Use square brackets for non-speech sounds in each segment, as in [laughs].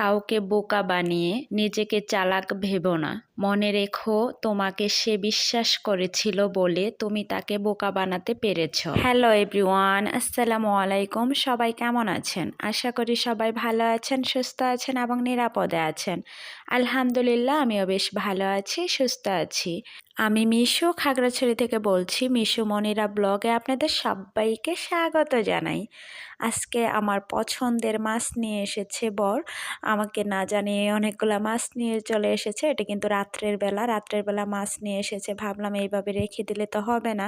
কাউকে বোকা বানিয়ে নিজেকে চালাক ভেবো না। মনে রেখো, তোমাকে সে বিশ্বাস করেছিল বলে তুমি তাকে বোকা বানাতে পেরেছ। হ্যালো এভরিওয়ান, আসসালামু আলাইকুম। সবাই কেমন আছেন? আশা করি সবাই ভালো আছেন, সুস্থ আছেন এবং নিরাপদে আছেন। আলহামদুলিল্লাহ, আমিও বেশ ভালো আছি, সুস্থ আছি। আমি মিশু খাগড়াছড়ি থেকে বলছি, মিশু মনিরা ব্লগে আপনাদের সবাইকে স্বাগত জানাই। আজকে আমার পছন্দের মাছ নিয়ে এসেছে বর। আমাকে না জানিয়ে অনেকগুলো মাছ নিয়ে চলে এসেছে। এটা কিন্তু রাত্রের বেলা রাত্রের বেলা মাছ নিয়ে এসেছে। ভাবলাম এইভাবে রেখে দিলে তো হবে না।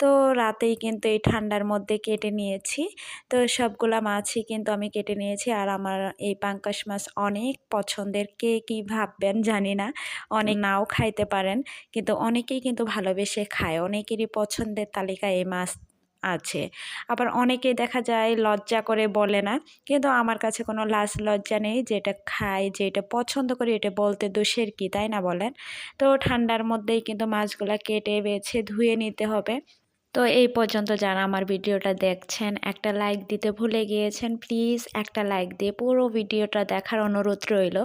তো রাতেই কিন্তু এই ঠান্ডার মধ্যে কেটে নিয়েছি। তো সবগুলা মাছই কিন্তু আমি কেটে নিয়েছি। আর আমার এই পাঙ্কাশ মাছ অনেক পছন্দের। কে কী ভাববেন জানি না। অনেক নাও খাইতে পারেন। কিন্তু অনেকেই কিন্তু ভালোবেসে খায়, অনেকেরই পছন্দের তালিকায় এই মাছ আছে। আবার অনেকেই দেখা যায় লজ্জা করে বলে না, কিন্তু আমার কাছে কোনো লাজ লজ্জা নেই, যেটা খাই যেটা পছন্দ করি, এটা বলতে দোষের কি, তাই না বলেন? তো ঠান্ডার মধ্যেই কিন্তু মাছগুলো কেটে বেছে ধুয়ে নিতে হবে। তো এই পর্যন্ত যারা আমার ভিডিওটা দেখছেন, একটা লাইক দিতে ভুলে গিয়েছেন প্লিজ একটা লাইক দিয়ে পুরো ভিডিওটা দেখার অনুরোধ রইল।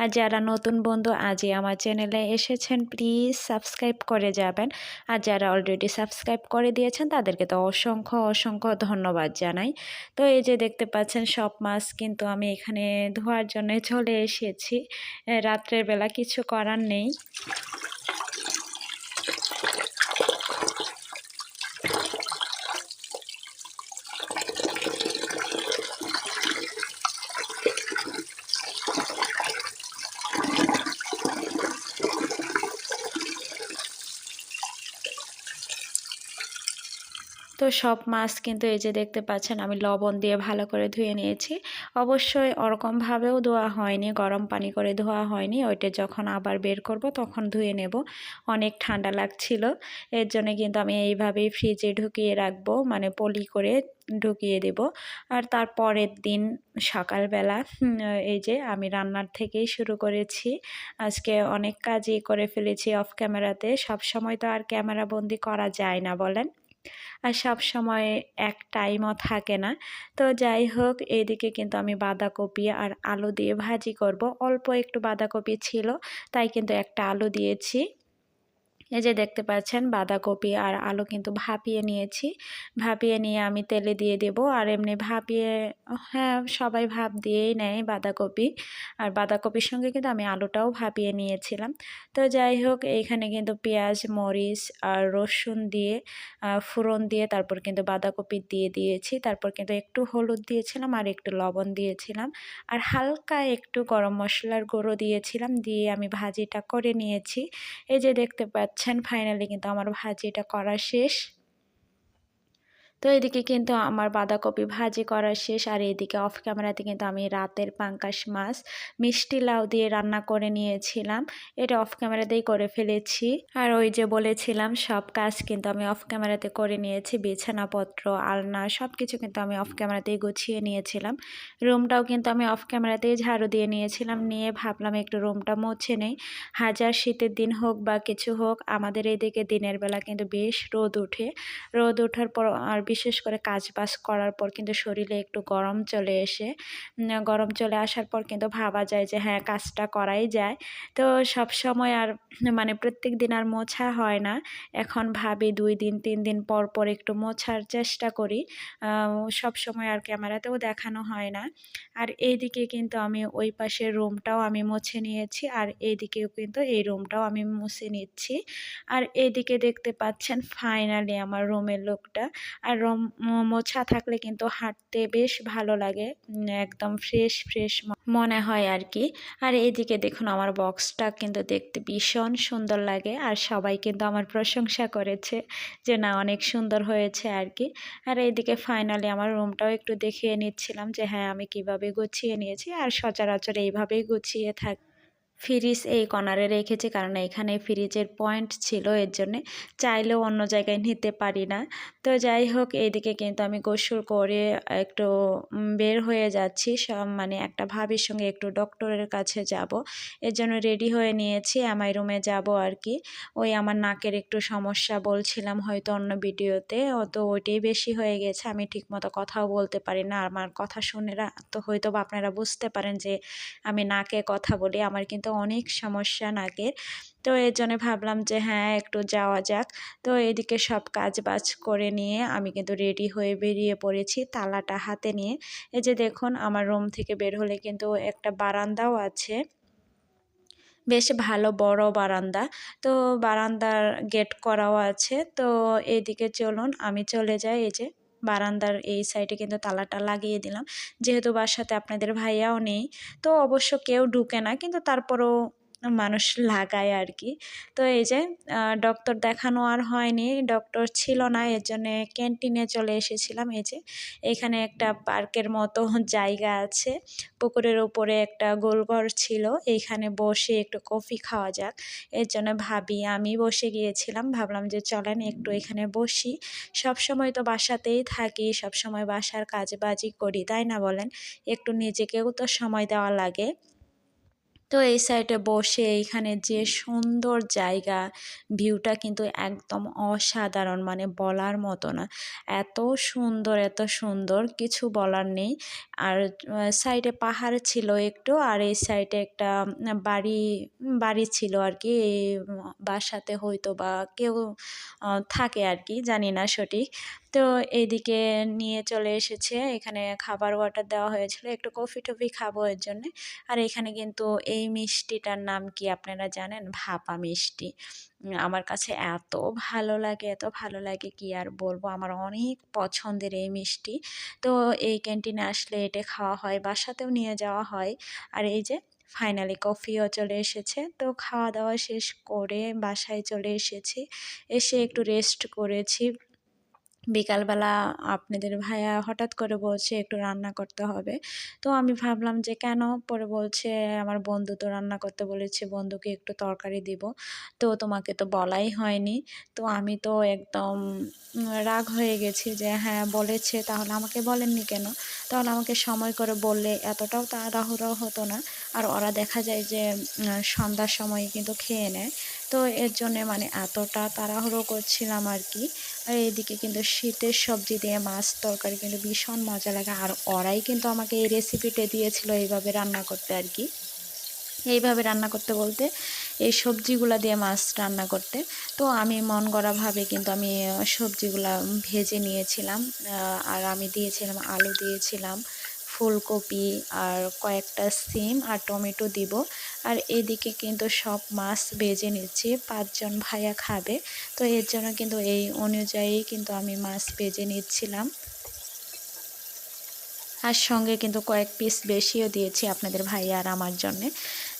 আর যারা নতুন বন্ধু আজই আমার চ্যানেলে এসেছেন প্লিজ সাবস্ক্রাইব করে যাবেন। আর যারা অলরেডি সাবস্ক্রাইব করে দিয়েছেন, তাদেরকে তো অসংখ্য অসংখ্য ধন্যবাদ জানাই। তো এই যে দেখতে পাচ্ছেন, সব মাছ কিন্তু আমি এখানে ধোয়ার জন্য চলে এসেছি। রাত্রের বেলা কিছু করার নেই। সব মাছ কিন্তু এই যে দেখতে পাচ্ছেন, আমি লবণ দিয়ে ভালো করে ধুয়ে নিয়েছি। অবশ্যই ওরকমভাবেও ধোয়া হয়নি, গরম পানি করে ধোয়া হয়নি। ওইটা যখন আবার বের করব তখন ধুয়ে নেব। অনেক ঠান্ডা লাগছিল। এর জন্য কিন্তু আমি এইভাবেই ফ্রিজে ঢুকিয়ে রাখব মানে পলি করে ঢুকিয়ে দেব। আর তার পরের দিন সকালবেলা এই যে আমি রান্নার থেকেই শুরু করেছি। আজকে অনেক কাজই করে ফেলেছি অফ ক্যামেরাতে। সব সময় তো আর ক্যামেরা বন্দি করা যায় না, বলেন। আর সব সময় এক টাইমও থাকে না। তো যাই হোক, এদিকে কিন্তু আমি বাঁধাকপি আর আলু দিয়ে ভাজি করব। অল্প একটু বাঁধাকপি ছিল, তাই কিন্তু একটা আলু দিয়েছি। এই যে দেখতে পাচ্ছেন বাঁধাকপি আর আলু কিন্তু ভাপিয়ে নিয়েছি। ভাপিয়ে নিয়ে আমি তেলে দিয়ে দেব আর এমনি ভাপিয়ে হ্যাঁ সবাই ভাপ দিয়েই নেয় বাঁধাকপি। আর বাঁধাকপির সঙ্গে কিন্তু আমি আলুটাও ভাপিয়ে নিয়েছিলাম। তো যাই হোক, এইখানে কিন্তু পেঁয়াজ, মরিচ আর রসুন দিয়ে ফুরন দিয়ে তারপর কিন্তু বাঁধাকপি দিয়ে দিয়েছি। তারপর কিন্তু একটু হলুদ দিয়েছিলাম আর একটু লবণ দিয়েছিলাম। আর হালকা একটু গরম মশলার গুঁড়ো দিয়েছিলাম, দিয়ে আমি ভাজিটা করে নিয়েছি। এই যে দেখতে পাচ্ছি পাচ্ছেন ফাইনালি কিন্তু আমার ভাজিটা করা শেষ। তো এদিকে কিন্তু আমার বাঁধাকপি ভাজি করা শেষ, আর এদিকে অফ ক্যামেরাতে কিন্তু আমি রাতের পাঙ্কাশ মাছ, মিষ্টি লাউ দিয়ে রান্না করে নিয়েছিলাম। এটা অফ ক্যামেরাতেই করে ফেলেছি। আর ওই যে বলেছিলাম, সব কাজ কিন্তু আমি অফ ক্যামেরাতে করে নিয়েছি। বিছানাপত্র, আলনা সব কিছু কিন্তু আমি অফ ক্যামেরাতেই গুছিয়ে নিয়েছিলাম। রুমটাও কিন্তু আমি অফ ক্যামেরাতেই ঝাড়ু দিয়ে নিয়েছিলাম। নিয়ে ভাবলাম একটু রুমটা মুছে নেই। হাজার শীতের দিন হোক বা কিছু হোক, আমাদের এদিকে দিনের বেলা কিন্তু বেশ রোদ উঠে। রোদ ওঠার পর আর বিশেষ করে কাজ বাজ করার পর কিন্তু শরীরে একটু গরম চলে এসে গরম চলে আসার পর কিন্তু ভাবা যায় যে হ্যাঁ কাজটা করাই যায়। তো সব সময় আর মানে প্রত্যেক দিন আর মোছা হয় না। এখন ভাবি দুই দিন, তিন দিন পর পর একটু মোছার চেষ্টা করি। সব সময় আর ক্যামেরাতেও দেখানো হয় না। আর এইদিকে কিন্তু আমি ওই পাশের রুমটাও আমি মুছে নিয়েছি। আর এইদিকেও কিন্তু এই রুমটাও আমি মুছে নিচ্ছি। আর এইদিকে দেখতে পাচ্ছেন ফাইনালি আমার রুমের লোকটা। আর রম মোছা থাকলে কিন্তু হাঁটতে বেশ ভালো লাগে। একদম ফ্রেশ ফ্রেশ মনে হয় আর কি। আর এইদিকে দেখুন আমার বক্সটা কিন্তু দেখতে ভীষণ সুন্দর লাগে আর সবাই কিন্তু আমার প্রশংসা করেছে যে না, অনেক সুন্দর হয়েছে আর কি। আর এইদিকে ফাইনালি আমার রুমটাও একটু দেখিয়ে নিচ্ছিলাম যে হ্যাঁ আমি কীভাবে গুছিয়ে নিয়েছি আর সচরাচর এইভাবেই গুছিয়ে থাক ফ্রিজ এই কর্নারে রেখেছি, কারণ এখানে ফ্রিজের পয়েন্ট ছিল, এর জন্যে চাইলেও অন্য জায়গায় নিতে পারি না। তো যাই হোক, এইদিকে কিন্তু আমি গোসল করে একটু বের হয়ে যাচ্ছি। সব মানে একটা ভাবির সঙ্গে একটু ডক্টরের কাছে যাব। এর জন্য রেডি হয়ে নিয়েছি, আমার রুমে যাব আর কি। ওই আমার নাকের একটু সমস্যা বলছিলাম হয়তো অন্য ভিডিওতে তো ওইটাই বেশি হয়ে গেছে, আমি ঠিকমতো কথাও বলতে পারি না। আমার কথা শুনেরা তো হয়তো বা আপনারা বুঝতে পারেন যে আমি নাকে কথা বলি, আমার কিন্তু অনেক সমস্যা নাকের। তো এর জন্য ভাবলাম যে হ্যাঁ একটু যাওয়া যাক। তো এদিকে সব কাজ বাজ করে নিয়ে আমি কিন্তু রেডি হয়ে বেরিয়ে পড়েছি তালাটা হাতে নিয়ে। এই যে দেখুন, আমার রুম থেকে বের হলে কিন্তু একটা বারান্দাও আছে। বেশ ভালো বড় বারান্দা। তো বারান্দার গেট করাও আছে। তো এদিকে চলুন, আমি চলে যাই এই যে। বারান্দার এই সাইডে কিন্তু তালাটা লাগিয়ে দিলাম। যেহেতু বাসাতে আপনাদের ভাইয়াও নেই, তো অবশ্য কেউ ঢুকে না, কিন্তু তারপরও মানুষ লাগায় আর কি তো এই যে ডক্টর দেখানো আর হয়নি ডক্টর ছিল না এর জন্যে ক্যান্টিনে চলে এসেছিলাম এই যে। এখানে একটা পার্কের মতো জায়গা আছে, পুকুরের উপরে একটা গোলঘর ছিল এইখানে বসে একটু কফি খাওয়া যাক। এর জন্য ভাবি, আমি বসে গিয়েছিলাম, ভাবলাম যে চলেন একটু এখানে বসি। সব সময় তো বাসাতেই থাকি, সব সময় বাসার কাজ বাজি করি, তাই না বলেন? একটু নিজেকেও তো সময় দেওয়া লাগে। তো এই সাইডে বসে এইখানে যে সুন্দর জায়গা, ভিউটা কিন্তু একদম অসাধারণ মানে বলার মতো না। এত সুন্দর এত সুন্দর, কিছু বলার নেই। আর সাইডে পাহাড় ছিল একটু, আর এই সাইডে একটা বাড়ি বাড়ি ছিল আর কি। বাসাতে হয়তো বা কেউ থাকে আর কি, জানি না সঠিক। তো এইদিকে নিয়ে চলে এসেছে। এখানে খাবার ওয়াটার দেওয়া হয়েছিল। একটু কফি টফি খাব এর জন্যে। আর এখানে কিন্তু এই মিষ্টিটার নাম কি আপনারা জানেন? ভাপা মিষ্টি। আমার কাছে এত ভালো লাগে, এত ভালো লাগে কি আর বলব? আমার অনেক পছন্দের এই মিষ্টি। তো এই ক্যান্টিনে আসলে এটা খাওয়া হয়, বাসাতেও নিয়ে যাওয়া হয়। আর এই যে ফাইনালি কফিও চলে এসেছে। তো খাওয়া দাওয়া শেষ করে বাসায় চলে এসেছি। এসে একটু রেস্ট করেছি। বিকালবেলা আপনাদের ভাইয়া হঠাৎ করে বলছে একটু রান্না করতে হবে। তো আমি ভাবলাম যে কেন? পরে বলছে, আমার বন্ধু তো রান্না করতে বলেছে, বন্ধুকে একটু তরকারি দিব। তো তোমাকে তো বলাই হয়নি। তো আমি তো একদম রাগ হয়ে গেছি যে হ্যাঁ বলেছে, তাহলে আমাকে বলেননি কেন? তাহলে আমাকে সময় করে বললে এতটাও তাড়াহুড়ো হতো না। আর ওরা দেখা যায় যে সন্ধ্যার সময় কিন্তু খেয়ে নেয়। তো এর জন্যে মানে এতটা তাড়াহুড়ো করছিলাম আর কি। আর এইদিকে কিন্তু শীতের সবজি দিয়ে মাছ তরকারি কিন্তু ভীষণ মজা লাগে। আর ওরাই কিন্তু আমাকে এই রেসিপিটা দিয়েছিল এইভাবে রান্না করতে আর কি। এইভাবে রান্না করতে বলতে এই সবজিগুলা দিয়ে মাছ রান্না করতে। তো আমি মন গড়াভাবে কিন্তু আমি সবজিগুলা ভেজে নিয়েছিলাম। আর আমি দিয়েছিলাম, আলু দিয়েছিলাম। ফুলকপি আর কয়েকটা সিম আর টমেটো দিব। আর এদিকে কিন্তু সব মাছ ভেজে নিচ্ছি, পাঁচজন ভাইয়া খাবে। তো এর জন্য কিন্তু এই অনুযায়ী কিন্তু আমি মাছ ভেজে নিচ্ছিলাম। আর সঙ্গে কিন্তু কয়েক পিস বেশিও দিয়েছি আপনাদের ভাইয়া আর আমার জন্যে।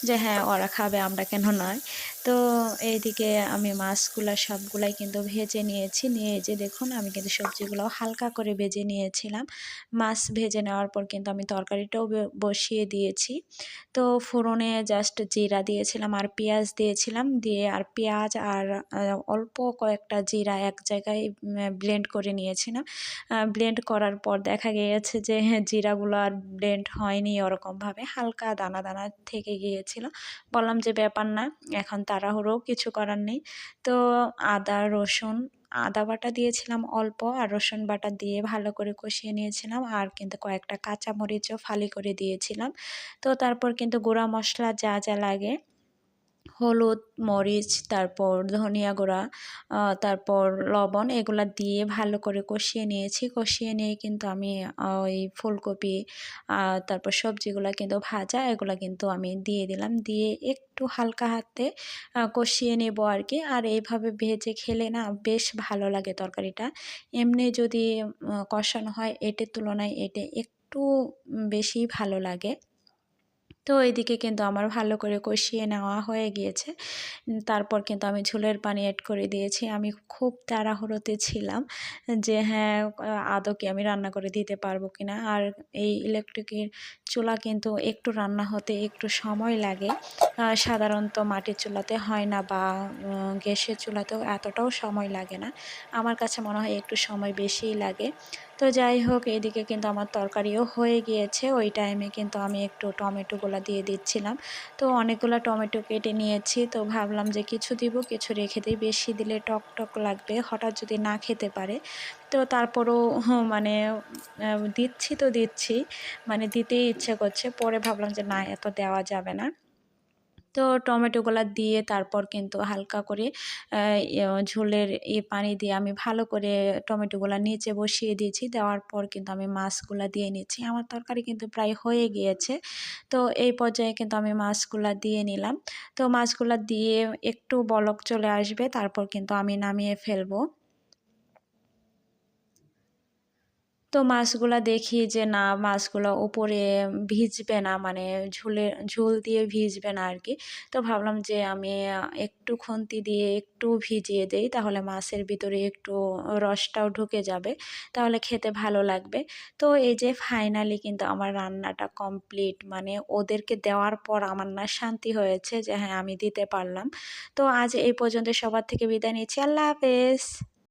যে হ্যাঁ ওরা খাবে আমরা কেন নয়। তো এইদিকে আমি মাছগুলো সবগুলাই কিন্তু ভেজে নিয়েছি। নিয়ে যে দেখুন আমি কিন্তু সবজিগুলো হালকা করে ভেজে নিয়েছিলাম। মাছ ভেজে নেওয়ার পর কিন্তু আমি তরকারিটাও বসিয়ে দিয়েছি। তো ফোড়নে জাস্ট জিরা দিয়েছিলাম আর পেঁয়াজ দিয়েছিলাম। দিয়ে আর পেঁয়াজ আর অল্প কয়েকটা জিরা এক জায়গায় ব্লেন্ড করে নিয়েছিলাম। ব্লেন্ড করার পর দেখা গিয়েছে যে হ্যাঁ, জিরাগুলো আর ব্লেন্ড হয়নি ওরকমভাবে। হালকা দানা দানা থেকে গিয়েছিল বললাম যে ব্যাপার না, এখন তাড়াহুড়ো কিছু করার নেই। তো আদা, রসুন, আদা বাটা দিয়েছিলাম অল্প, আর রসুন বাটা দিয়ে ভালো করে কষিয়ে নিয়েছিলাম, আর কিন্তু কয়েকটা কাঁচামরিচও ফালি করে দিয়েছিলাম। তো তারপর কিন্তু গুঁড়া মশলা যা যা লাগে হলুদ, মরিচ, তারপর ধনিয়া গুঁড়া তারপর লবণ এগুলো দিয়ে ভালো করে কষিয়ে নিয়েছি। কষিয়ে নিয়ে কিন্তু আমি ওই ফুলকপি তারপর সবজিগুলো কিন্তু ভাজা এগুলো কিন্তু আমি দিয়ে দিলাম। দিয়ে একটু হালকা হাতে কষিয়ে নেব আর কি আর এইভাবে ভেজে খেলে না বেশ ভালো লাগে তরকারিটা। এমনি যদি কষানো হয় এটের তুলনায় এটে একটু বেশি ভালো লাগে। তো এইদিকে কিন্তু আমার ভালো করে কষিয়ে নেওয়া হয়ে গিয়েছে। তারপর কিন্তু আমি ঝোলের পানি অ্যাড করে দিয়েছি। আমি খুব তাড়াহুড়োতে ছিলাম যে হ্যাঁ আদৌ কি আমি রান্না করে দিতে পারব কি না আর এই ইলেকট্রিকের চুলা কিন্তু একটু রান্না হতে একটু সময় লাগে। সাধারণত মাটির চুলাতে হয় না বা গ্যাসের চুলাতেও এতটাও সময় লাগে না। আমার কাছে মনে হয় একটু সময় বেশিই লাগে। তো যাই হোক, এদিকে কিন্তু আমার তরকারিও হয়ে গিয়েছে। ওই টাইমে কিন্তু আমি একটু টমেটোগুলো দিয়ে দিচ্ছিলাম। তো অনেকগুলো টমেটো কেটে নিয়েছি। তো ভাবলাম যে কিছু দিব, কিছু রেখে দিই। বেশি দিলে টক টক লাগবে, হঠাৎ যদি না খেতে পারে। তো তারপরও [laughs] মানে দিচ্ছি তো দিচ্ছি। মানে দিতেই ইচ্ছে করছে। পরে ভাবলাম যে না, এত দেওয়া যাবে না। তো টমেটোগুলো দিয়ে তারপর কিন্তু হালকা করে ইয়ে, ঝোলের এই পানি দিয়ে আমি ভালো করে টমেটোগুলো নিচে বসিয়ে দিয়েছি। দেওয়ার পর কিন্তু আমি মাছগুলো দিয়ে নিচ্ছি। আমার তরকারি কিন্তু প্রায় হয়ে গিয়েছে। তো এই পর্যায়ে কিন্তু আমি মাছগুলো দিয়ে নিলাম। তো মাছগুলো দিয়ে একটু বলক চলে আসবে। তারপর কিন্তু আমি নামিয়ে ফেলব। তো মাছগুলা দেখি যে না, মাছগুলো উপরে ভিজবে না মানে ঝুলে, ঝোল দিয়ে ভিজবে না আর কি তো ভাবলাম যে আমি একটু খুন্তি দিয়ে একটু ভিজিয়ে দেই, তাহলে মাছের ভিতরে একটু রসটাও ঢুকে যাবে, তাহলে খেতে ভালো লাগবে। তো এই যে ফাইনালি কিন্তু আমার রান্নাটা কমপ্লিট মানে ওদেরকে দেওয়ার পর আমার না শান্তি হয়েছে যে হ্যাঁ আমি দিতে পারলাম। তো আজ এই পর্যন্ত সবার থেকে বিদায় নিচ্ছি, আল্লাহ হাফেজ।